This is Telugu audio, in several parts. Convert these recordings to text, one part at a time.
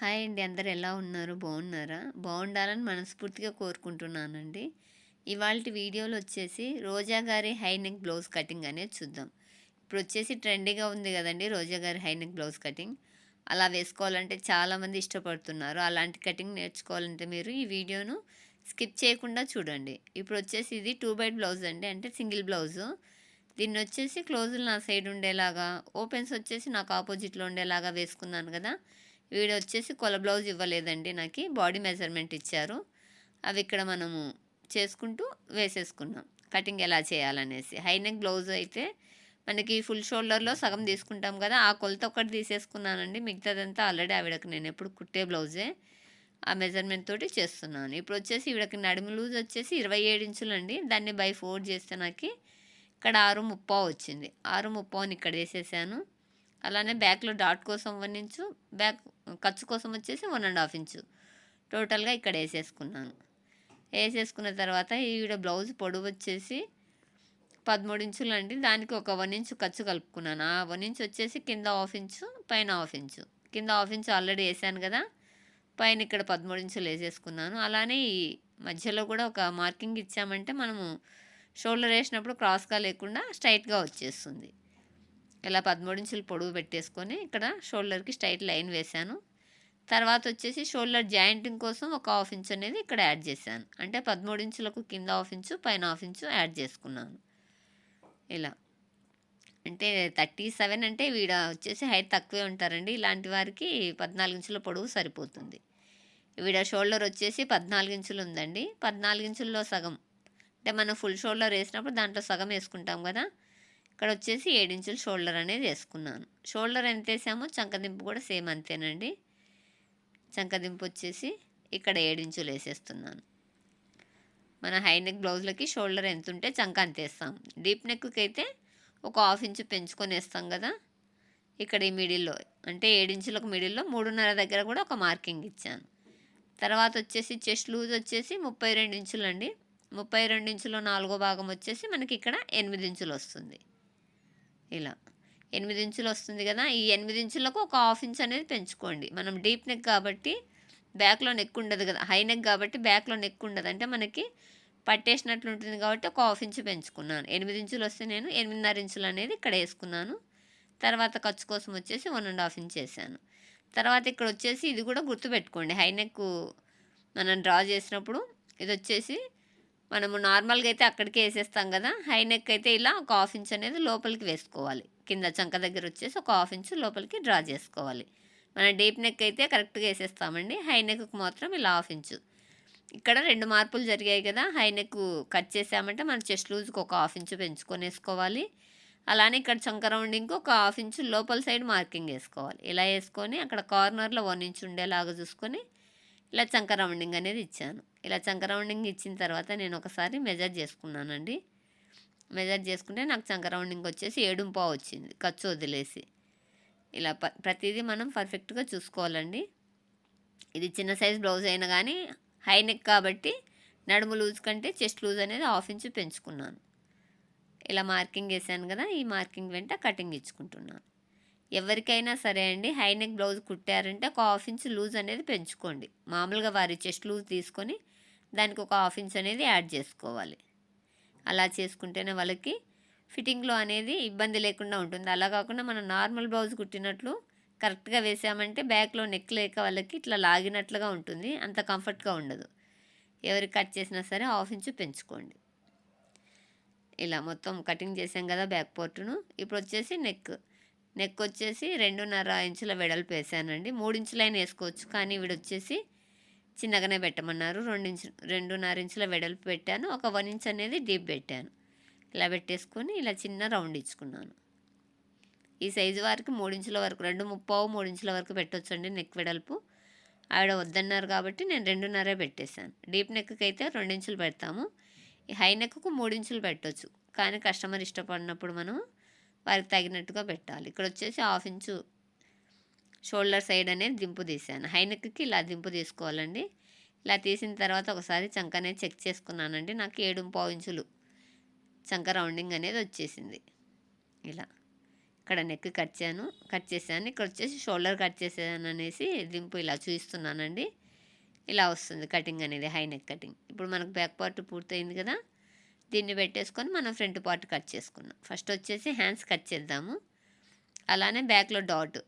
హాయ్ అండి. అందరు ఎలా ఉన్నారు? బాగున్నారా? బాగుండాలని మనస్ఫూర్తిగా కోరుకుంటున్నానండి. ఇవాళ వీడియోలు వచ్చేసి రోజా గారి హై నెక్ బ్లౌజ్ కటింగ్ అనేది చూద్దాం. ఇప్పుడు వచ్చేసి ట్రెండీగా ఉంది కదండి రోజా గారి హై నెక్ బ్లౌజ్ కటింగ్. అలా వేసుకోవాలంటే చాలామంది ఇష్టపడుతున్నారు. అలాంటి కటింగ్ నేర్చుకోవాలంటే మీరు ఈ వీడియోను స్కిప్ చేయకుండా చూడండి. ఇప్పుడు వచ్చేసి ఇది టూ బైట్ బ్లౌజ్ అండి. అంటే సింగిల్ బ్లౌజు. దీన్ని వచ్చేసి క్లోజులు నా సైడ్ ఉండేలాగా ఓపెన్స్ వచ్చేసి నాకు ఆపోజిట్లో ఉండేలాగా వేసుకున్నాను కదా. వీడు వచ్చేసి కొల బ్లౌజ్ ఇవ్వలేదండి నాకు. బాడీ మెజర్మెంట్ ఇచ్చారు. అవి ఇక్కడ మనము చేసుకుంటూ వేసేసుకున్నాం. కటింగ్ ఎలా చేయాలనేసి. హై నెక్ బ్లౌజ్ అయితే మనకి ఫుల్ షోల్డర్లో సగం తీసుకుంటాం కదా ఆ కొలత ఒకటి తీసేసుకున్నానండి. మిగతాదంతా ఆల్రెడీ ఆవిడకి నేను ఎప్పుడు కుట్టే బ్లౌజే. ఆ మెజర్మెంట్ తోటి చేస్తున్నాను. ఇప్పుడు వచ్చేసి ఈవిడకి నడుము లూజ్ వచ్చేసి ఇరవై ఏడు ఇంచులండి. దాన్ని బై ఫోర్ చేస్తే నాకు ఇక్కడ ఆరు ముప్పావు వచ్చింది. ఆరు ముప్పావుని ఇక్కడ వేసేసాను. అలానే బ్యాక్లో డాట్ కోసం వన్ ఇంచు బ్యాక్ ఖర్చు కోసం వచ్చేసి వన్ అండ్ హాఫ్ ఇంచు. టోటల్గా ఇక్కడ వేసేసుకున్నాను. వేసేసుకున్న తర్వాత ఈవిడ బ్లౌజ్ పొడవు వచ్చేసి పదమూడు ఇంచులు అండి. దానికి ఒక వన్ ఇంచు ఖర్చు కలుపుకున్నాను. ఆ వన్ ఇంచు వచ్చేసి కింద హాఫ్ ఇంచు పైన హాఫ్ ఇంచు. కింద హాఫ్ ఇంచు ఆల్రెడీ వేసాను కదా పైన ఇక్కడ పదమూడు ఇంచులు వేసేసుకున్నాను. అలానే ఈ మధ్యలో కూడా ఒక మార్కింగ్ ఇచ్చామంటే మనము షోల్డర్ వేసినప్పుడు క్రాస్గా లేకుండా స్ట్రైట్గా వచ్చేస్తుంది. ఇలా పదమూడు ఇంచులు పొడవు పెట్టేసుకొని ఇక్కడ షోల్డర్కి స్ట్రైట్ లైన్ వేశాను. తర్వాత వచ్చేసి షోల్డర్ జాయింటింగ్ కోసం ఒక హాఫ్ ఇంచ్ అనేది ఇక్కడ యాడ్ చేశాను. అంటే పదమూడు ఇంచులకు కింద హాఫ్ ఇంచు పైన హాఫ్ ఇంచు యాడ్ చేసుకున్నాను. ఇలా. అంటే థర్టీ సెవెన్ అంటే వీడ వచ్చేసి హైట్ తక్కువే ఉంటారండి. ఇలాంటి వారికి పద్నాలుగు ఇంచుల పొడవు సరిపోతుంది. వీడ షోల్డర్ వచ్చేసి పద్నాలుగు ఇంచులు ఉందండి. పద్నాలుగు ఇంచుల్లో సగం. అంటే మనం ఫుల్ షోల్డర్ వేసినప్పుడు దాంట్లో సగం వేసుకుంటాం కదా. ఇక్కడ వచ్చేసి ఏడించుల షోల్డర్ అనేది వేసుకున్నాను. షోల్డర్ ఎంత వేసామో చంకదింపు కూడా సేమ్ అంతేనండి. చంకదింపు వచ్చేసి ఇక్కడ ఏడించులు వేసేస్తున్నాను. మన హై నెక్ బ్లౌజ్లకి షోల్డర్ ఎంత ఉంటే చంక అంత వేస్తాం. డీప్ నెక్కి అయితే ఒక హాఫ్ ఇంచు పెంచుకొని వేస్తాం కదా. ఇక్కడ ఈ మిడిల్లో అంటే ఏడించులకు మిడిల్లో మూడున్నర దగ్గర కూడా ఒక మార్కింగ్ ఇచ్చాను. తర్వాత వచ్చేసి చెస్ట్ లూజ్ వచ్చేసి ముప్పై రెండు ఇంచులు అండి ముప్పై రెండు ఇంచులో నాలుగో భాగం వచ్చేసి మనకి ఇక్కడ ఎనిమిది ఇంచులు వస్తుంది. ఇలా. ఎనిమిది ఇంచులు వస్తుంది కదా ఈ ఎనిమిది ఇంచులకు ఒక హాఫ్ ఇంచ్ అనేది పెంచుకోండి. మనం డీప్ నెక్ కాబట్టి బ్యాక్లో నెక్ ఉండదు కదా హై నెక్ కాబట్టి బ్యాక్లో నెక్ ఉండదు. అంటే మనకి పట్టేసినట్లు ఉంటుంది కాబట్టి ఒక హాఫ్ ఇంచు పెంచుకున్నాను. ఎనిమిది ఇంచులు వస్తే నేను ఎనిమిదిన్నర ఇంచులు అనేది ఇక్కడ వేసుకున్నాను. తర్వాత ఖర్చు కోసం వచ్చేసి వన్ అండ్ హాఫ్ ఇంచ్ వేసాను. తర్వాత ఇక్కడ వచ్చేసి ఇది కూడా గుర్తుపెట్టుకోండి. హై నెక్ మనం డ్రా చేసినప్పుడు ఇది వచ్చేసి మనము నార్మల్గా అయితే అక్కడికే వేసేస్తాం కదా హై నెక్ అయితే ఇలా ఒక హాఫ్ ఇంచ్ అనేది లోపలికి వేసుకోవాలి. కింద చంక దగ్గర వచ్చేసి ఒక హాఫ్ ఇంచ్ లోపలికి డ్రా చేసుకోవాలి. మన డీప్ నెక్ అయితే కరెక్ట్గా వేసేస్తామండి. హై నెక్కి మాత్రం ఇలా హాఫ్ ఇంచు. ఇక్కడ రెండు మార్పులు జరిగాయి కదా హై నెక్ కట్ చేసామంటే మన చెస్ట్ లూజ్కి ఒక హాఫ్ ఇంచు పెంచుకొని వేసుకోవాలి. అలానే ఇక్కడ చంక రౌండింగ్కి ఒక హాఫ్ ఇంచు లోపల సైడ్ మార్కింగ్ వేసుకోవాలి. ఇలా వేసుకొని అక్కడ కార్నర్లో వన్ ఇంచ్ ఉండేలాగా చూసుకొని ఇలా చంక రౌండింగ్ అనేది ఇచ్చాను. ఇలా చంక రౌండింగ్ ఇచ్చిన తర్వాత నేను ఒకసారి మెజర్ చేసుకున్నానండి. మెజర్ చేసుకుంటే నాకు చంక రౌండింగ్ వచ్చేసి ఏడుంపా వచ్చింది. ఖర్చు వదిలేసి. ఇలా ప ప్రతిదీ మనం పర్ఫెక్ట్గా చూసుకోవాలండి. ఇది చిన్న సైజ్ బ్లౌజ్ అయినా కానీ హై నెక్ కాబట్టి నడుము లూజ్ కంటే చెస్ట్ లూజ్ అనేది హాఫ్ ఇంచు పెంచుకున్నాను. ఇలా మార్కింగ్ వేసాను కదా ఈ మార్కింగ్ వెంట కటింగ్ ఇచ్చుకుంటున్నాను. ఎవరికైనా సరే అండి హైనెక్ బ్లౌజ్ కుట్టారంటే ఒక హాఫ్ ఇంచ్ లూజ్ అనేది పెంచుకోండి. మామూలుగా వారి చెస్ట్ లూజ్ తీసుకొని దానికి ఒక హాఫ్ ఇంచ్ అనేది యాడ్ చేసుకోవాలి. అలా చేసుకుంటేనే వాళ్ళకి ఫిట్టింగ్లో అనేది ఇబ్బంది లేకుండా ఉంటుంది. అలా కాకుండా మనం నార్మల్ బ్లౌజ్ కుట్టినట్లు కరెక్ట్గా వేసామంటే బ్యాక్లో నెక్ లేక వాళ్ళకి ఇట్లా లాగినట్లుగా ఉంటుంది. అంత కంఫర్ట్గా ఉండదు. ఎవరికి కట్ చేసినా సరే హాఫ్ ఇంచు పెంచుకోండి. ఇలా మొత్తం కటింగ్ చేసాం కదా బ్యాక్ పోర్టును. ఇప్పుడు వచ్చేసి నెక్. నెక్ వచ్చేసి రెండున్నర ఇంచుల వెడల్పు వేసానండి మూడు ఇంచులైనా వేసుకోవచ్చు కానీ వీడు వచ్చేసి చిన్నగానే పెట్టమన్నారు. రెండు ఇంచు రెండున్నర ఇంచుల వెడల్పు పెట్టాను. ఒక వన్ ఇంచ్ అనేది డీప్ పెట్టాను. ఇలా పెట్టేసుకొని ఇలా చిన్న రౌండ్ ఇచ్చుకున్నాను. ఈ సైజు వారికి మూడించుల వరకు రెండు ముప్పావు మూడించుల వరకు పెట్టొచ్చండి నెక్ వెడల్పు. ఆవిడ వద్దన్నారు కాబట్టి నేను రెండున్నరే పెట్టేశాను. డీప్ నెక్కి అయితే రెండించులు పెడతాము. ఈ హై నెక్కు మూడించులు పెట్టవచ్చు కానీ కస్టమర్ ఇష్టపడినప్పుడు మనం వారికి తగినట్టుగా పెట్టాలి. ఇక్కడ వచ్చేసి హాఫ్ ఇంచు షోల్డర్ సైడ్ అనేది దింపు తీసాను. హై నెక్కి ఇలా దింపు తీసుకోవాలండి. ఇలా తీసిన తర్వాత ఒకసారి చంక అనేది చెక్ చేసుకున్నానండి. నాకు ఏడు పావు ఇంచులు చంక రౌండింగ్ అనేది వచ్చేసింది. ఇలా ఇక్కడ నెక్ కట్ చేయను కట్ చేశాను. ఇక్కడ వచ్చేసి షోల్డర్ కట్ చేసాను అనేసి దింపు ఇలా చూపిస్తున్నానండి ఇలా వస్తుంది కటింగ్ అనేది హై నెక్ కటింగ్. ఇప్పుడు మనకు బ్యాక్ పార్ట్ పూర్తయింది కదా. దీన్ని పెట్టేసుకొని మనం ఫ్రంట్ పార్ట్ కట్ చేసుకున్నాం ఫస్ట్ వచ్చేసి హ్యాండ్స్ కట్ చేద్దాము. అలానే బ్యాక్లో డాట్.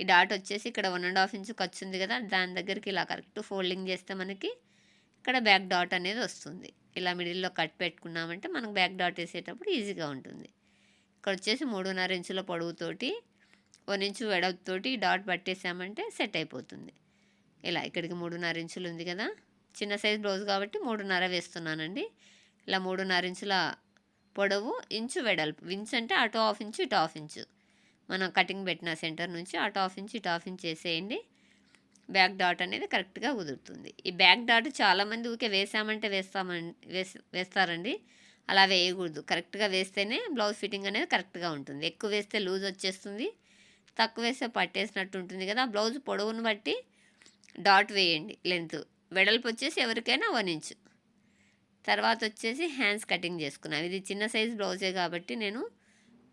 ఈ డాట్ వచ్చేసి ఇక్కడ వన్ అండ్ హాఫ్ ఇంచ్ ఖర్చు ఉంది కదా దాని దగ్గరికి ఇలా కరెక్ట్ ఫోల్డింగ్ చేస్తే మనకి ఇక్కడ బ్యాక్ డాట్ అనేది వస్తుంది. ఇలా మిడిల్లో కట్ పెట్టుకున్నామంటే మనకు బ్యాక్ డాట్ వేసేటప్పుడు ఈజీగా ఉంటుంది. ఇక్కడ వచ్చేసి మూడున్నర ఇంచుల పొడవుతోటి వన్ ఇంచు వెడవుతోటి డాట్ పట్టేసామంటే సెట్ అయిపోతుంది. ఇలా ఇక్కడికి మూడున్నర ఇంచులు ఉంది కదా చిన్న సైజ్ బ్లౌజ్ కాబట్టి మూడున్నర వేస్తున్నానండి. ఇలా మూడున్నర ఇంచుల పొడవు ఇంచు వెడల్పు. ఇంచు అంటే అటు హాఫ్ ఇంచు ఇటు హాఫ్ ఇంచు. మనం కటింగ్ పెట్టిన సెంటర్ నుంచి అటు హాఫ్ ఇంచు ఇటు హాఫ్ ఇంచు చేసేయండి. బ్యాక్ డాట్ అనేది కరెక్ట్గా కుదురుతుంది. ఈ బ్యాక్ డాట్ చాలామంది ఊకే వేసామంటే వేస్తామని వేసి వేస్తారండి. అలా వేయకూడదు. కరెక్ట్గా వేస్తేనే బ్లౌజ్ ఫిట్టింగ్ అనేది కరెక్ట్గా ఉంటుంది. ఎక్కువ వేస్తే లూజ్ వచ్చేస్తుంది. తక్కువ వేస్తే పట్టేసినట్టు ఉంటుంది కదా. బ్లౌజ్ పొడవును బట్టి డాట్ వేయండి. లెంత్. వెడల్పు వచ్చేసి ఎవరికైనా వన్ ఇంచు. తర్వాత వచ్చేసి హ్యాండ్స్ కటింగ్ చేసుకున్నాను ఇది చిన్న సైజ్ బ్లౌజే కాబట్టి నేను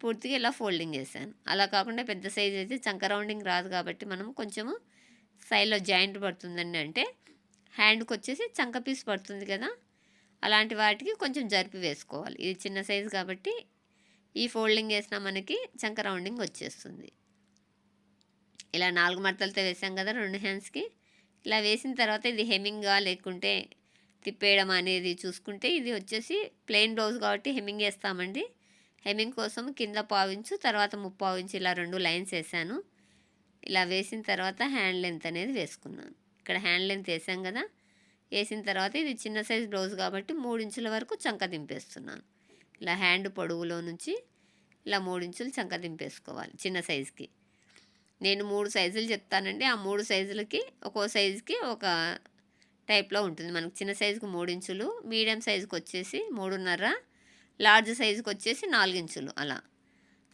పూర్తిగా ఇలా ఫోల్డింగ్ చేశాను. అలా కాకుండా పెద్ద సైజ్ అయితే చంక రౌండింగ్ రాదు కాబట్టి మనం కొంచెము సైడ్లో జాయింట్ పడుతుందండి అంటే హ్యాండ్కి వచ్చేసి చంక పీస్ పడుతుంది కదా అలాంటి వాటికి కొంచెం జరిపి వేసుకోవాలి. ఇది చిన్న సైజు కాబట్టి ఈ ఫోల్డింగ్ వేసినా మనకి చంక రౌండింగ్ వచ్చేస్తుంది. ఇలా నాలుగు మడతలతో వేసాం కదా రెండు హ్యాండ్స్కి. ఇలా వేసిన తర్వాత ఇది హెమ్మింగ్గా లేకుంటే తిప్పేయడం అనేది చూసుకుంటే ఇది వచ్చేసి ప్లెయిన్ బ్లౌజ్ కాబట్టి హెమ్మింగ్ వేస్తామండి. హెమ్మింగ్ కోసం కింద పావించు తర్వాత ముప్పావు ఇంచు ఇలా రెండు లైన్స్ వేసాను. ఇలా వేసిన తర్వాత హ్యాండ్ లెంత్ అనేది వేసుకున్నాను. ఇక్కడ హ్యాండ్ లెంత్ వేసాం కదా. వేసిన తర్వాత ఇది చిన్న సైజ్ బ్లౌజ్ కాబట్టి మూడు ఇంచుల వరకు చంక దింపేస్తున్నాను. ఇలా హ్యాండ్ పొడవులో నుంచి ఇలా మూడు ఇంచులు చంక దింపేసుకోవాలి చిన్న సైజుకి. నేను మూడు సైజులు చెప్తానండి. ఆ మూడు సైజులకి ఒక్కో సైజుకి ఒక టైప్లో ఉంటుంది. మనకు చిన్న సైజుకి మూడు ఇంచులు మీడియం సైజుకి వచ్చేసి మూడున్నర లార్జ్ సైజుకి వచ్చేసి నాలుగు ఇంచులు అలా.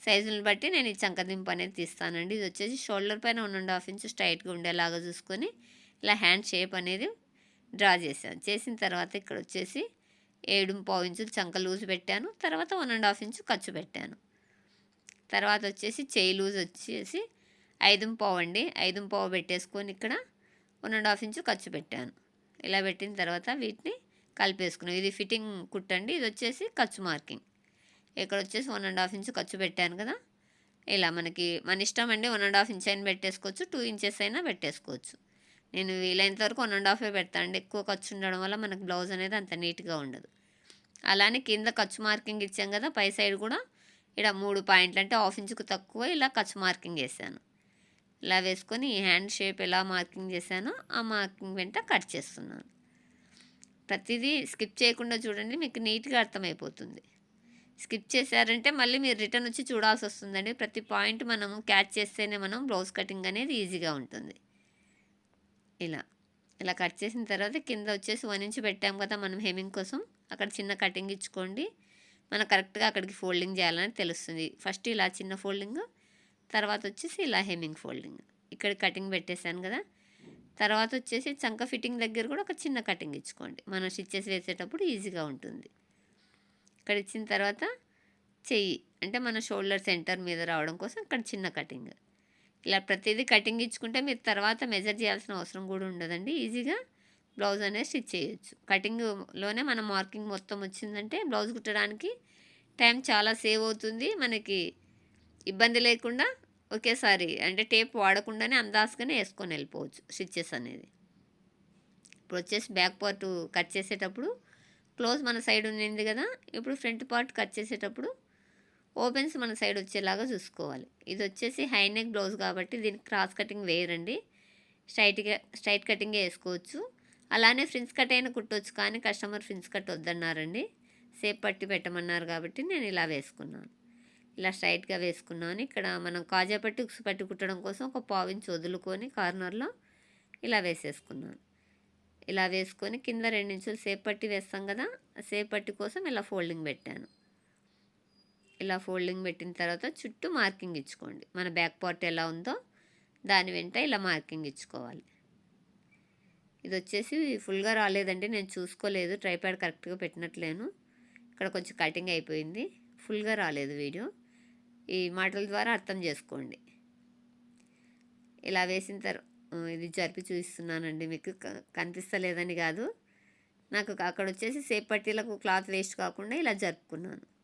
సైజులను బట్టి నేను ఈ చంకదింపు అనేది తీస్తానండి. ఇది వచ్చేసి షోల్డర్ పైన వన్ హాఫ్ ఇంచ్ స్ట్రైట్గా ఉండేలాగా చూసుకొని ఇలా హ్యాండ్ షేప్ అనేది డ్రా చేశాను. చేసిన తర్వాత ఇక్కడ వచ్చేసి ఏడు పావు ఇంచులు చంక లూజ్ పెట్టాను. తర్వాత వన్ అండ్ హాఫ్ ఇంచు ఖర్చు పెట్టాను. తర్వాత వచ్చేసి చేయి లూజ్ వచ్చేసి ఐదు పావు అండి. ఐదు పావు పెట్టేసుకొని ఇక్కడ వన్ అండ్ హాఫ్ ఇంచు ఖర్చు పెట్టాను. ఇలా పెట్టిన తర్వాత వీటిని కలిపేసుకున్నాం. ఇది ఫిట్టింగ్ కుట్టండి ఇది వచ్చేసి ఖర్చు మార్కింగ్. ఇక్కడ వచ్చేసి వన్ అండ్ హాఫ్ ఇంచ్ ఖర్చు పెట్టాను కదా. ఇలా మనకి మన ఇష్టం అండి వన్ అండ్ హాఫ్ ఇంచ్ అయినా పెట్టేసుకోవచ్చు టూ ఇంచెస్ అయినా పెట్టేసుకోవచ్చు. నేను వీలైనంత వరకు వన్ అండ్ హాఫే పెడతాను అండి. ఎక్కువ ఖర్చు ఉండడం వల్ల మనకు బ్లౌజ్ అనేది అంత నీట్గా ఉండదు. అలానే కింద ఖర్చు మార్కింగ్ ఇచ్చాం కదా పై సైడ్ కూడా. ఇక్కడ మూడు పాయింట్లు అంటే హాఫ్ ఇంచుకు తక్కువ ఇలా ఖర్చు మార్కింగ్ వేసాను ఇలా వేసుకొని ఈ హ్యాండ్ షేప్ ఎలా మార్కింగ్ చేశానో ఆ మార్కింగ్ వెంట కట్ చేస్తున్నాను. ప్రతిదీ స్కిప్ చేయకుండా చూడండి మీకు నీట్గా అర్థమైపోతుంది. స్కిప్ చేశారంటే మళ్ళీ మీరు రిటర్న్ వచ్చి చూడాల్సి వస్తుందండి. ప్రతి పాయింట్ మనం క్యాచ్ చేస్తేనే మనం బ్లౌజ్ కటింగ్ అనేది ఈజీగా ఉంటుంది. ఇలా ఇలా కట్ చేసిన తర్వాత కింద వచ్చేసి వన్ ఇంచ్ పెట్టాం కదా మనం హెమింగ్ కోసం. అక్కడ చిన్న కటింగ్ ఇచ్చుకోండి. మనం కరెక్ట్గా అక్కడికి ఫోల్డింగ్ చేయాలని తెలుస్తుంది. ఫస్ట్ ఇలా చిన్న ఫోల్డింగ్ తర్వాత వచ్చేసి ఇలా హెమ్మింగ్ ఫోల్డింగ్. ఇక్కడ కటింగ్ పెట్టేశాను కదా. తర్వాత వచ్చేసి చంక ఫిట్టింగ్ దగ్గర కూడా ఒక చిన్న కటింగ్ ఇచ్చుకోండి. మనం స్టిచ్చెస్ వేసేటప్పుడు ఈజీగా ఉంటుంది. ఇక్కడ ఇచ్చిన తర్వాత చెయ్యి అంటే మన షోల్డర్ సెంటర్ మీద రావడం కోసం ఇక్కడ చిన్న కటింగ్. ఇలా ప్రతిదీ కటింగ్ ఇచ్చుకుంటే మీరు తర్వాత మెజర్ చేయాల్సిన అవసరం కూడా ఉండదండి. ఈజీగా బ్లౌజ్ అనేది స్టిచ్ చేయొచ్చు. కటింగ్లోనే మన మార్కింగ్ మొత్తం వచ్చిందంటే బ్లౌజ్ కుట్టడానికి టైం చాలా సేవ్ అవుతుంది. మనకి ఇబ్బంది లేకుండా ఒకేసారి అంటే టేప్ వాడకుండానే అందాజుగానే వేసుకొని వెళ్ళిపోవచ్చు స్టిచ్చెస్ అనేది. ఇప్పుడు వచ్చేసి బ్యాక్ పార్ట్ కట్ చేసేటప్పుడు క్లోజ్ మన సైడ్ ఉండింది కదా ఇప్పుడు ఫ్రంట్ పార్ట్ కట్ చేసేటప్పుడు ఓపెన్స్ మన సైడ్ వచ్చేలాగా చూసుకోవాలి. ఇది వచ్చేసి హై నెక్ బ్లౌజ్ కాబట్టి దీనికి క్రాస్ కటింగ్ వేయరండి స్ట్రైట్గా స్ట్రైట్ కటింగే వేసుకోవచ్చు. అలానే ఫ్రిన్స్ కట్ అయినా కుట్టవచ్చు కానీ కస్టమర్ ఫ్రిన్స్ కట్ వద్దన్నారండి. సేప్ పట్టి పెట్టమన్నారు కాబట్టి నేను ఇలా వేసుకున్నాను. ఇలా స్ట్రైట్గా వేసుకున్నాను ఇక్కడ మనం కాజా పట్టి ఉక్సు పట్టి కుట్టడం కోసం ఒక పావించి వదులుకొని కార్నర్లో ఇలా వేసేసుకున్నాను. ఇలా వేసుకొని కింద రెండించులు సేప్ పట్టి వేస్తాం కదా సేప్ పట్టి కోసం ఇలా ఫోల్డింగ్ పెట్టాను. ఇలా ఫోల్డింగ్ పెట్టిన తర్వాత చుట్టూ మార్కింగ్ ఇచ్చుకోండి. మన బ్యాక్ పార్ట్ ఎలా ఉందో దాని వెంట ఇలా మార్కింగ్ ఇచ్చుకోవాలి. ఇది వచ్చేసి ఫుల్గా రాలేదండి నేను చూసుకోలేదు ట్రైప్యాడ్ కరెక్ట్గా పెట్టినట్లేను. ఇక్కడ కొంచెం కటింగ్ అయిపోయింది ఫుల్గా రాలేదు వీడియో. ఈ మాటల ద్వారా అర్థం చేసుకోండి. ఇలా వేసిన తర్వాత ఇది జరిపి చూపిస్తున్నానండి. మీకు క- కనిపిస్తలేదని కాదు. నాకు అక్కడ వచ్చేసి సేప్ పట్టీలకు క్లాత్ వేస్ట్ కాకుండా ఇలా జరుపుకున్నాను.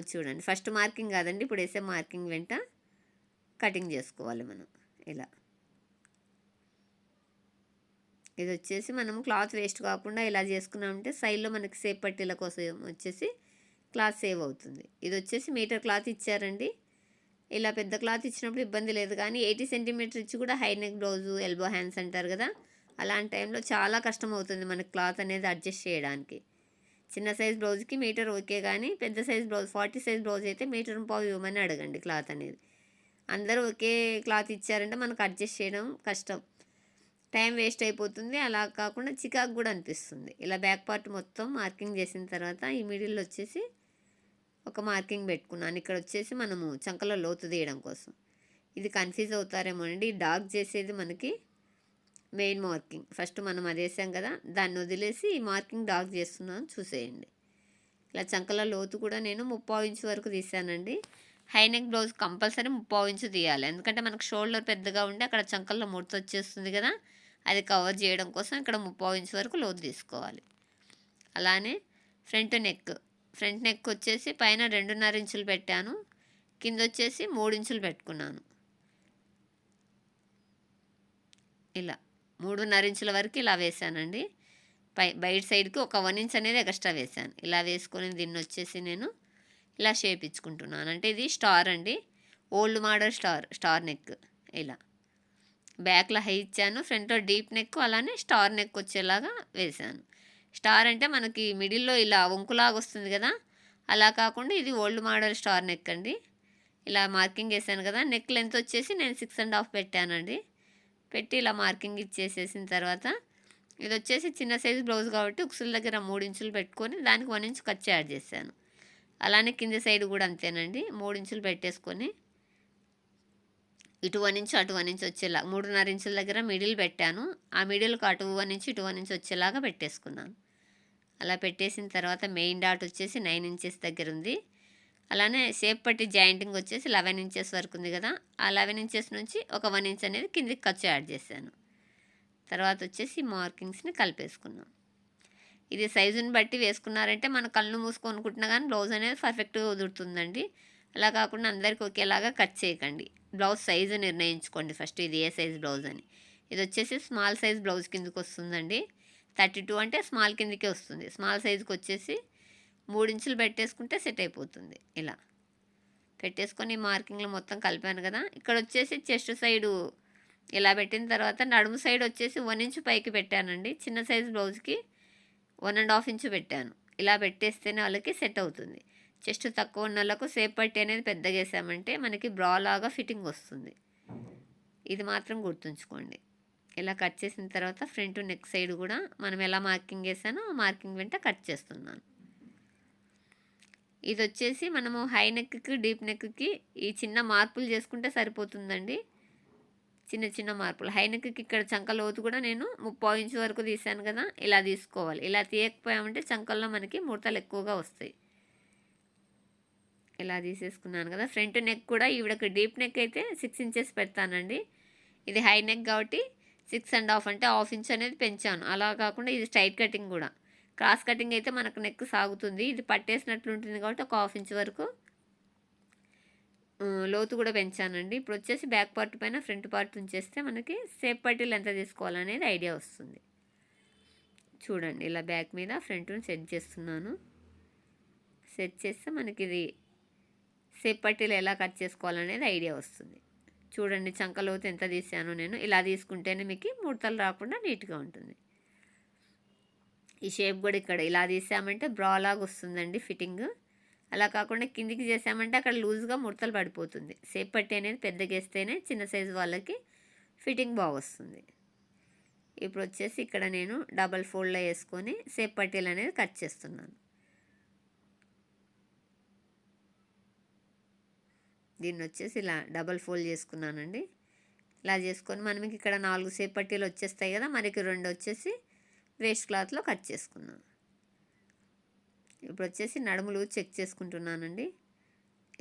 చూడండి. ఫస్ట్ మార్కింగ్ కాదండి. ఇప్పుడు వేసే మార్కింగ్ వెంట కటింగ్ చేసుకోవాలి మనం. ఇలా. ఇది వచ్చేసి మనం క్లాత్ వేస్ట్ కాకుండా ఇలా చేసుకున్నామంటే సైడ్లో మనకి సేప్ పట్టీల కోసం వచ్చేసి క్లాత్ సేవ్ అవుతుంది. ఇది వచ్చేసి మీటర్ క్లాత్ ఇచ్చారండి. ఇలా పెద్ద క్లాత్ ఇచ్చినప్పుడు ఇబ్బంది లేదు. కానీ ఎయిటీ సెంటీమీటర్ ఇచ్చి కూడా high neck blouse elbow hands అంటారు కదా. అలాంటి టైంలో చాలా కష్టం అవుతుంది మనకి క్లాత్ అనేది అడ్జస్ట్ చేయడానికి. చిన్న సైజ్ బ్లౌజ్కి మీటర్ ఓకే కానీ పెద్ద size blouse forty size blouse అయితే మీటర్ పావు ఇవ్వమని అడగండి క్లాత్ అనేది. అందరూ ఒకే క్లాత్ ఇచ్చారంటే మనకు అడ్జస్ట్ చేయడం కష్టం. టైం వేస్ట్ అయిపోతుంది. అలా కాకుండా చికాకు కూడా అనిపిస్తుంది. ఇలా బ్యాక్ పార్ట్ మొత్తం మార్కింగ్ చేసిన తర్వాత ఈ మిడిల్ వచ్చేసి ఒక మార్కింగ్ పెట్టుకున్నాను ఇక్కడ వచ్చేసి మనము చంకలో లోతు తీయడం కోసం. ఇది కన్ఫ్యూజ్ అవుతారేమో అండి. డాగ్ చేసేది మనకి మెయిన్ మార్కింగ్. ఫస్ట్ మనం అది వేసాం కదా దాన్ని వదిలేసి ఈ మార్కింగ్ డాగ్ చేస్తున్నాను చూసేయండి. ఇలా చంకల లోతు కూడా నేను ముప్పావు ఇంచు వరకు తీసానండి. హై నెక్ బ్లౌజ్ కంపల్సరీ ముప్పావు ఇంచు తీయాలి. ఎందుకంటే మనకు షోల్డర్ పెద్దగా ఉండి అక్కడ చంకల్లో ముడత వచ్చేస్తుంది కదా అది కవర్ చేయడం కోసం ఇక్కడ ముప్పావు ఇంచు వరకు లోతు తీసుకోవాలి. అలానే ఫ్రంట్ నెక్ ఫ్రంట్ నెక్ వచ్చేసి పైన రెండున్నర ఇంచులు పెట్టాను. కింద వచ్చేసి మూడు ఇంచులు పెట్టుకున్నాను. ఇలా మూడున్నర ఇంచుల వరకు ఇలా వేసానండి పై బయట సైడ్కి ఒక వన్ ఇంచ్ అనేది ఎక్స్ట్రా వేసాను ఇలా వేసుకొని దీన్ని వచ్చేసి నేను ఇలా షేప్ ఇచ్చుకుంటున్నాను. అంటే ఇది స్టార్ అండి. Old model star star neck ఇలా. బ్యాక్లో హై ఇచ్చాను. ఫ్రంట్లో డీప్ నెక్ అలానే స్టార్ నెక్ వచ్చేలాగా వేసాను స్టార్ అంటే మనకి మిడిల్లో ఇలా వంకులాగా వస్తుంది కదా. అలా కాకుండా ఇది ఓల్డ్ మోడల్ స్టార్ నెక్ అండి ఇలా మార్కింగ్ వేసాను కదా. నెక్ లెంత్ వచ్చేసి నేను సిక్స్ అండ్ హాఫ్ పెట్టానండి. పెట్టి ఇలా మార్కింగ్ ఇచ్చేసేసిన తర్వాత ఇది వచ్చేసి చిన్న సైజు బ్లౌజ్ కాబట్టి ఉక్సుల దగ్గర మూడు ఇంచులు పెట్టుకొని దానికి వన్ ఇంచు ఖర్చు యాడ్ చేశాను. అలానే కింద సైడ్ కూడా అంతేనండి. మూడు ఇంచులు పెట్టేసుకొని ఇటు వన్ ఇంచు అటు వన్ ఇంచు వచ్చేలా మూడున్నర ఇంచుల దగ్గర మిడిల్ పెట్టాను. ఆ మిడిల్కి అటు వన్ ఇంచు ఇటు వన్ ఇంచు వచ్చేలాగా పెట్టేసుకున్నాను. అలా పెట్టేసిన తర్వాత మెయిన్ డాట్ వచ్చేసి నైన్ ఇంచెస్ దగ్గర ఉంది అలానే షేప్ పట్టి జాయింటింగ్ వచ్చేసి లెవెన్ ఇంచెస్ వరకు ఉంది కదా ఆ లెవెన్ ఇంచెస్ నుంచి ఒక వన్ ఇంచ్ అనేది కిందికి ఖర్చు యాడ్ చేశాను. తర్వాత వచ్చేసి మార్కింగ్స్ని కలిపేసుకున్నాం. ఇది సైజుని బట్టి వేసుకున్నారంటే మన కళ్ళు మూసుకొనుకుంటున్నా కానీ బ్లౌజ్ అనేది పర్ఫెక్ట్గా కుదురుతుందండి. అలా కాకుండా అందరికీ ఒకేలాగా కట్ చేయకండి. బ్లౌజ్ సైజు నిర్ణయించుకోండి ఫస్ట్ ఇది ఏ సైజ్ బ్లౌజ్ అని. ఇది వచ్చేసి స్మాల్ సైజ్ బ్లౌజ్ కిందకి వస్తుందండి థర్టీ టూ అంటే స్మాల్ కిందకే వస్తుంది. స్మాల్ సైజుకి వచ్చేసి మూడు ఇంచులు పెట్టేసుకుంటే సెట్ అయిపోతుంది. ఇలా పెట్టేసుకొని మార్కింగ్లు మొత్తం కలిపాను కదా. ఇక్కడ వచ్చేసి చెస్ట్ సైడు ఇలా పెట్టిన తర్వాత నడుము సైడ్ వచ్చేసి వన్ ఇంచు పైకి పెట్టానండి. చిన్న సైజు బ్లౌజ్కి వన్ అండ్ హాఫ్ ఇంచు పెట్టాను. ఇలా పెట్టేస్తేనే వాళ్ళకి సెట్ అవుతుంది. చెస్ట్ తక్కువ ఉన్న వాళ్ళకు సేప్ పట్టి అనేది పెద్దగా వేసామంటే మనకి బ్రా లాగా ఫిట్టింగ్ వస్తుంది. ఇది మాత్రం గుర్తుంచుకోండి. ఇలా కట్ చేసిన తర్వాత ఫ్రంట్ నెక్ సైడ్ కూడా మనం ఎలా మార్కింగ్ వేసానో ఆ మార్కింగ్ వెంట కట్ చేస్తున్నాను. ఇది వచ్చేసి మనము హై నెక్కి డీప్ నెక్కి ఈ చిన్న మార్పులు చేసుకుంటే సరిపోతుందండి. చిన్న చిన్న మార్పులు. హై నెక్కి ఇక్కడ చంక లోతు కూడా నేను ముప్పై ఇంచు వరకు తీసాను కదా ఇలా తీసుకోవాలి. ఇలా తీయకపోయామంటే చంకల్లో మనకి ముడతలు ఎక్కువగా వస్తాయి. ఇలా తీసేసుకున్నాను కదా. ఫ్రంట్ నెక్ కూడా ఈవిడకి డీప్ నెక్ అయితే సిక్స్ ఇంచెస్ పెడతానండి. ఇది హై నెక్ కాబట్టి సిక్స్ అండ్ హాఫ్ అంటే హాఫ్ ఇంచ్ అనేది పెంచాను. అలా కాకుండా ఇది స్ట్రైట్ కటింగ్ కూడా. క్రాస్ కటింగ్ అయితే మనకు నెక్ సాగుతుంది. ఇది పట్టేసినట్లు ఉంటుంది కాబట్టి ఒక హాఫ్ ఇంచ్ వరకు లోతు కూడా పెంచానండి. ఇప్పుడు వచ్చేసి బ్యాక్ పార్ట్ పైన ఫ్రంట్ పార్ట్ ఉంచేస్తే మనకి సేఫ్ పట్టీలు ఎంత తీసుకోవాలనేది ఐడియా వస్తుంది. చూడండి ఇలా బ్యాక్ మీద ఫ్రంట్ని సెట్ చేస్తున్నాను. సెట్ చేస్తే మనకి ఇది సేఫ్ పట్టీలు ఎలా కట్ చేసుకోవాలనేది ఐడియా వస్తుంది. చూడండి చంకలోతు ఎంత తీసాను నేను. ఇలా తీసుకుంటేనే మీకు ముడతలు రాకుండా నీట్గా ఉంటుంది. ఈ షేప్ కూడా ఇక్కడ ఇలా తీసామంటే బ్రా లాగా వస్తుందండి ఫిట్టింగ్. అలా కాకుండా కిందికి చేసామంటే అక్కడ లూజ్గా ముడతలు పడిపోతుంది. సేప్ పట్టి అనేది పెద్దగేస్తేనే చిన్న సైజు వాళ్ళకి ఫిట్టింగ్ బాగొస్తుంది ఇప్పుడు వచ్చేసి ఇక్కడ నేను డబల్ ఫోల్డ్లో వేసుకొని సేప్ పట్టీలు అనేది కట్ చేస్తున్నాను. దీన్ని వచ్చేసి ఇలా డబల్ ఫోల్డ్ చేసుకున్నానండి. ఇలా చేసుకొని మనకి ఇక్కడ నాలుగు సేప్ పట్టీలు వచ్చేస్తాయి కదా మనకి రెండు వచ్చేసి వేస్ట్ క్లాత్లో కట్ చేసుకున్నాను. ఇప్పుడు వచ్చేసి నడుము లూజ్ చెక్ చేసుకుంటున్నానండి.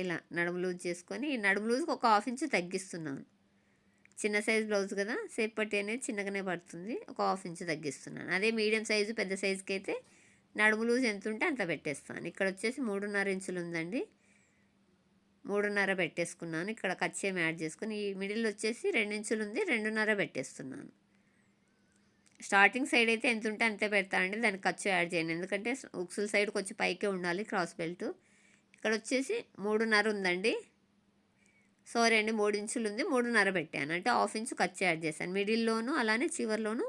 ఇలా నడుము లూజ్ చేసుకొని ఈ నడుము లూజ్కి ఒక హాఫ్ ఇంచు తగ్గిస్తున్నాను. చిన్న సైజ్ బ్లౌజ్ కదా సేప్ పట్టి అనేది చిన్నగానే పడుతుంది ఒక హాఫ్ ఇంచు తగ్గిస్తున్నాను. అదే మీడియం సైజు పెద్ద సైజుకి అయితే నడుము లూజ్ ఎంత ఉంటే అంత పెట్టేస్తాను. ఇక్కడ వచ్చేసి మూడున్నర ఇంచులు ఉందండి. మూడున్నర పెట్టేసుకున్నాను. ఇక్కడ కచ్చేం యాడ్ చేసుకుని ఈ మిడిల్ వచ్చేసి రెండించులు ఉంది రెండున్నర పెట్టేస్తున్నాను. స్టార్టింగ్ సైడ్ అయితే ఎంత ఉంటే అంతే పెడతానండి దానికి ఖర్చు యాడ్ చేయను. ఎందుకంటే ఉక్సుల సైడ్ కొంచెం పైకే ఉండాలి క్రాస్ బెల్ట్. ఇక్కడ వచ్చేసి మూడున్నర ఉందండి. సారీ అండి మూడు ఇంచులు ఉంది మూడున్నర పెట్టాను. అంటే హాఫ్ ఇంచు ఖర్చు యాడ్ చేశాను. మిడిల్లోను అలానే చివర్లోను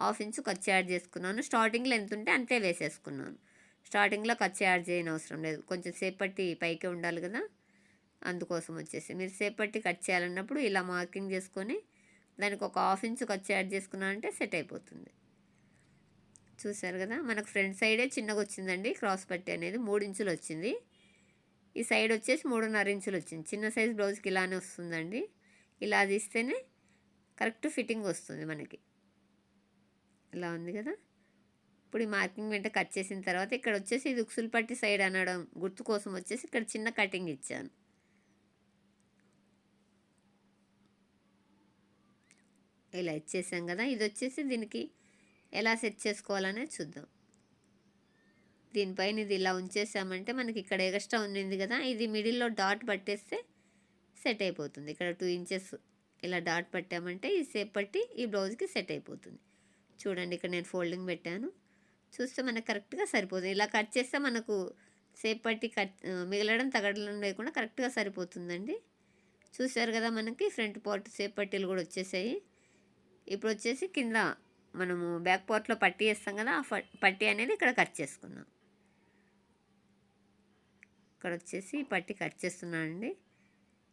హాఫ్ ఇంచు ఖర్చు యాడ్ చేసుకున్నాను. స్టార్టింగ్లో ఎంత ఉంటే అంతే వేసేసుకున్నాను. స్టార్టింగ్లో ఖర్చు యాడ్ చేయని అవసరం లేదు. కొంచెం సేపట్టి పైకే ఉండాలి కదా. అందుకోసం వచ్చేసి మీరు సేపట్టి కట్ చేయాలన్నప్పుడు ఇలా మార్కింగ్ చేసుకొని దానికి ఒక హాఫ్ ఇంచ్ ఖర్చు యాడ్ చేసుకున్నానంటే సెట్ అయిపోతుంది. చూసారు కదా? మనకు ఫ్రంట్ సైడే చిన్నగా వచ్చిందండి క్రాస్ పట్టి అనేది మూడు ఇంచులు వచ్చింది ఈ సైడ్ వచ్చేసి మూడున్నర ఇంచులు వచ్చింది చిన్న సైజ్ బ్లౌజ్కి ఇలానే వస్తుందండి. ఇలా తీస్తేనే కరెక్ట్ ఫిట్టింగ్ వస్తుంది మనకి. ఇలా ఉంది కదా? ఇప్పుడు ఈ మార్కింగ్ వెంట కట్ చేసిన తర్వాత ఇక్కడ వచ్చేసి ఇది ఉక్సులు పట్టి సైడ్ అనడం గుర్తు కోసం వచ్చేసి ఇక్కడ చిన్న కటింగ్ ఇచ్చాను. ఇలా ఇచ్చేసాం కదా ఇది వచ్చేసి దీనికి ఎలా సెట్ చేసుకోవాలనే చూద్దాం. దీనిపైన ఇది ఇలా ఉంచేసామంటే మనకి ఇక్కడ ఎగస్ట్రా ఉంది కదా ఇది మిడిల్లో డాట్ పట్టేస్తే సెట్ అయిపోతుంది. ఇక్కడ టూ ఇంచెస్ ఇలా డాట్ పట్టామంటే ఈ సేప్ పట్టి ఈ బ్లౌజ్కి సెట్ అయిపోతుంది. చూడండి ఇక్కడ నేను ఫోల్డింగ్ పెట్టాను. చూస్తే మనకు కరెక్ట్గా సరిపోతుంది. ఇలా కట్ చేస్తే మనకు సేప్ పట్టి కట్ మిగలడం తగడడం లేకుండా కరెక్ట్గా సరిపోతుందండి. చూశారు కదా మనకి ఫ్రంట్ పార్ట్ సేప్ పట్టీలు కూడా వచ్చేసాయి. ఇప్పుడు వచ్చేసి కింద మనము బ్యాక్ పార్ట్లో పట్టీ వేస్తాం కదా ఆ పట్టీ అనేది ఇక్కడ కట్ చేసుకున్నాం ఇక్కడ వచ్చేసి పట్టి కట్ చేస్తున్నానండి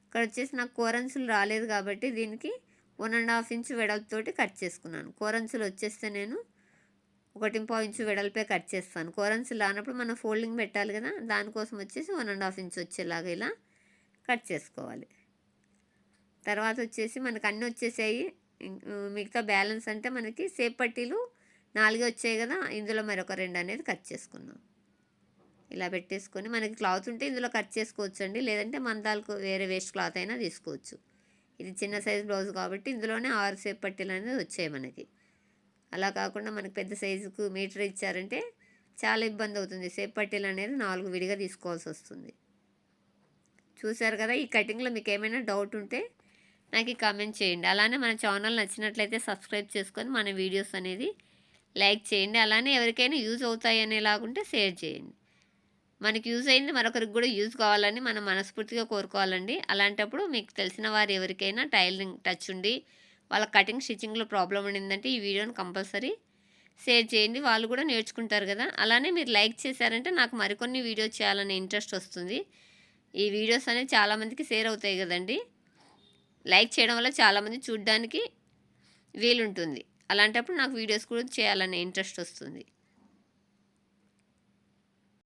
ఇక్కడ వచ్చేసి నాకు కోరన్సులు రాలేదు కాబట్టి దీనికి వన్ అండ్ హాఫ్ ఇంచు వెడల్పుతోటి కట్ చేసుకున్నాను. కోరన్సులు వచ్చేస్తే నేను ఒకటి పావు ఇంచు వెడల్పే కట్ చేస్తాను. కోరన్సులు రానప్పుడు మనం ఫోల్డింగ్ పెట్టాలి కదా దానికోసం వచ్చేసి వన్ అండ్ హాఫ్ ఇంచ్ వచ్చేలాగా ఇలా కట్ చేసుకోవాలి. తర్వాత వచ్చేసి మనకు అన్నీ వచ్చేసాయి. మిగతా బ్యాలెన్స్ అంటే మనకి సేప్ పట్టీలు నాలుగే వచ్చాయి కదా ఇందులో మరొక రెండు అనేది కట్ చేసుకున్నాం ఇలా పెట్టేసుకొని మనకి క్లాత్ ఉంటే ఇందులో కట్ చేసుకోవచ్చు అండి లేదంటే మందాలకు వేరే వేస్ట్ క్లాత్ అయినా తీసుకోవచ్చు. ఇది చిన్న సైజ్ బ్లౌజ్ కాబట్టి ఇందులోనే ఆరు సేప్ పట్టీలు అనేది వచ్చాయి మనకి. అలా కాకుండా మనకి పెద్ద సైజుకు మీటర్ ఇచ్చారంటే చాలా ఇబ్బంది అవుతుంది సేప్ పట్టీలు అనేది నాలుగు విడిగా తీసుకోవాల్సి వస్తుంది. చూసారు కదా ఈ కటింగ్లో మీకు ఏమైనా డౌట్ ఉంటే నాకు కామెంట్ చేయండి. అలానే మన ఛానల్ నచ్చినట్లయితే సబ్స్క్రైబ్ చేసుకొని మన వీడియోస్ అనేది లైక్ చేయండి. అలానే ఎవరికైనా యూజ్ అవుతాయి అనేలాగుంటే షేర్ చేయండి. మనకి యూజ్ అయింది మరొకరికి కూడా యూజ్ కావాలని మనం మనస్ఫూర్తిగా కోరుకోవాలండి. అలాంటప్పుడు మీకు తెలిసిన వారు ఎవరికైనా టైలరింగ్ టచ్ ఉండి వాళ్ళ కటింగ్ స్టిచ్చింగ్లో ప్రాబ్లం ఉండిందంటే ఈ వీడియోని కంపల్సరీ షేర్ చేయండి. వాళ్ళు కూడా నేర్చుకుంటారు కదా. అలానే మీరు లైక్ చేశారంటే నాకు మరికొన్ని వీడియోస్ చేయాలనే ఇంట్రెస్ట్ వస్తుంది. ఈ వీడియోస్ అనేవి చాలామందికి షేర్ అవుతాయి కదండీ. లైక్ చేయడం వల్ల చాలామంది చూడడానికి వీలుంటుంది. అలాంటప్పుడు నాకు వీడియోస్ కూడా చేయాలనే ఇంట్రెస్ట్ వస్తుంది.